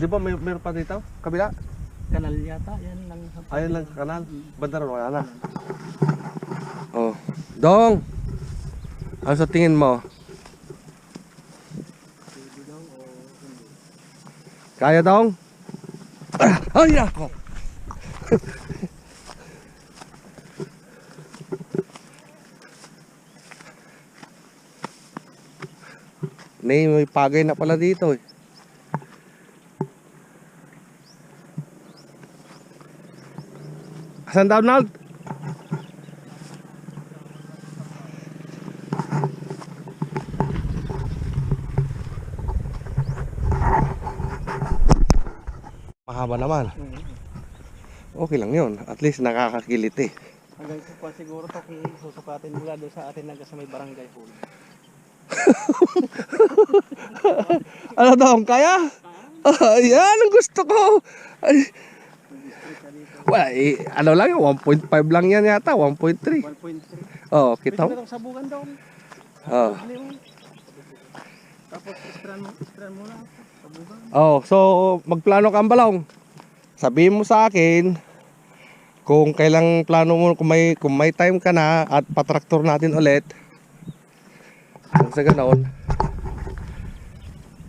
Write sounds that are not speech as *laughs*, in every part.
Di ba may meron pa dito? Kabila? Kanal yata, yan lang. Ayun lang kanal. Banda ron wala na. Oh. Dong. Ano sa tingin mo? Kaya dong? *coughs* Ay ako. *laughs* May pagay na pala dito eh. Asan daw Nald? Mahaba naman. Okay lang yun. At least nakakakiliti. Hanggang sa pa siguro to susukatin mula doon sa atin hanggang sa may barangay hall. *laughs* Ano daw? Kaya? Ah, yan ang gusto ko. Ay. Wala, eh, ano lang yun, 1.5 lang yan yata, 1.3. 1.3. Oh, Pwede kita mo. na itong sabugan doon. Oh. Ano yun? Tapos istran mo, istran mo lang. Sabugan. Oh, so magplano ka ang balong. Sabihin mo sa akin kung kailang plano mo kung may kung may time ka na at patraktor natin ulit. Kung sa ganoon,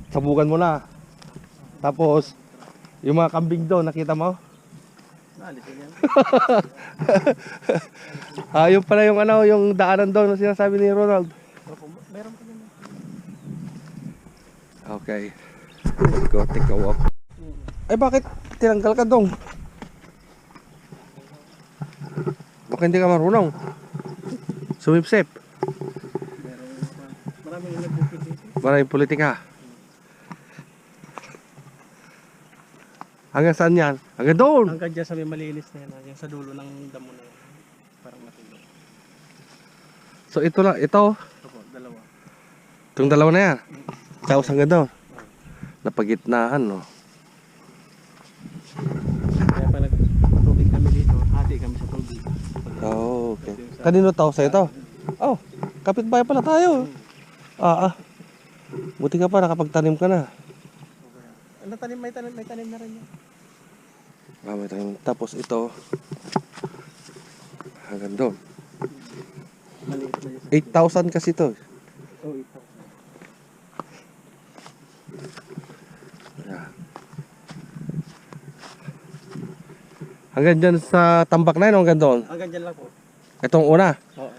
sabugan mo na. Tapos yung mga kambing doon, nakita mo? *laughs* Ah, yung pala yung ano, yung daanan doon na sinasabi ni Ronald. Meron pa din. Okay. Let's go take a walk. Ay bakit tinanggal ka dong? Baka hindi ka marunong. Sumipsip. Maraming dito. Maraming politika. Hanggang saan yan? Hanggang doon. Hanggang dyan sa may malinis na yan. Yung sa dulo ng damo na yan. Parang matulog. So ito lang, ito. Opo, dalawa. Itong dalawa na yan. Tapos hanggang doon. Napagitnaan, no? Kaya pa nagtubig kami dito, hati kami sa tubig. Oh, okay. Kanino to? Sa ito? Oh, kapitbahay pala tayo. Ah, ah. Buti ka pa, nakapagtanim ka na. Ano tanim, may tanim, may tanim na rin yan. Ah, may tanim. Tapos ito. Hanggang doon. Maliit na yun. 8,000 kasi to. Oh, ito. Yeah. Hanggang dyan sa tambak na yun, hanggang doon. Hanggang dyan lang po. Itong una. Oo.